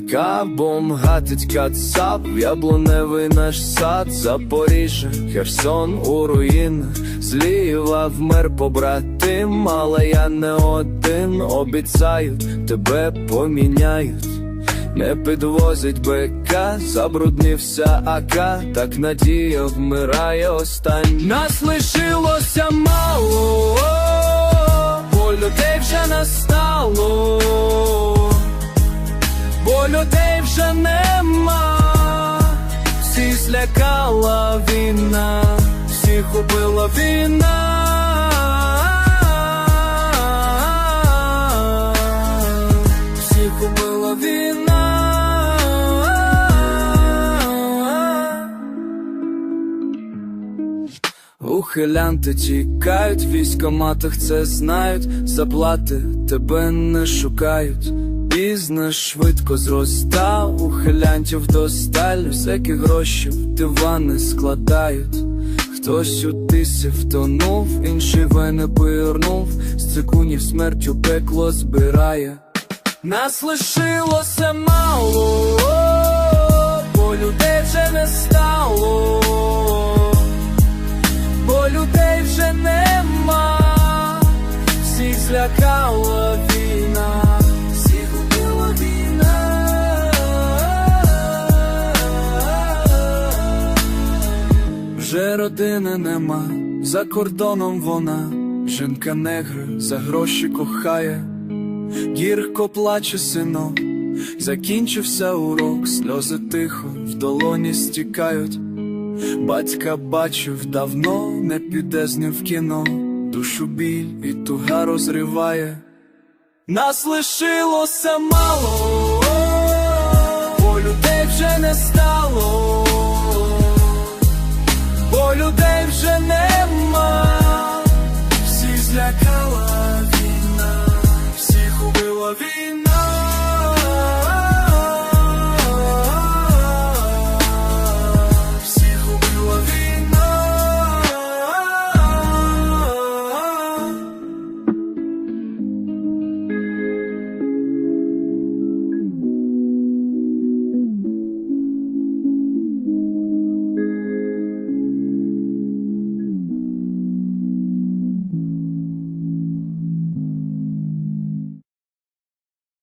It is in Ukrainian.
Кабом гатить кацап, яблуневий наш сад, Запоріжжя, Херсон у руїнах, зліва вмер побратим, але я не один, обіцяють, тебе поміняють. Не підвозить БК, забруднився АК, так надія вмирає остань. Нас лишилося мало, бо людей вже не стало, людей вже нема, всі злякала війна, всіх убила війна, всіх убила війна. Ухилянти тікають, в військоматах це знають, заплати тебе не шукають. Бізнес швидко зроста, ухилянтів досталь, всякі гроші в дивани складають. Хтось у тисі втонув, інший вени пирнув, з цикунів смертю пекло збирає. Нас лишилося мало, бо людей вже не стало бо людей вже нема, всіх злякала Вже родини нема, за кордоном вона, жінка негра за гроші кохає, гірко плаче синок, закінчився урок, сльози тихо в долоні стікають. Батька бачив давно, не піде з ним в кіно, душу біль і туга розриває. Нас лишилося мало, бо людей вже не стало, людей вже нема, всі злякала війна, всіх убила війна.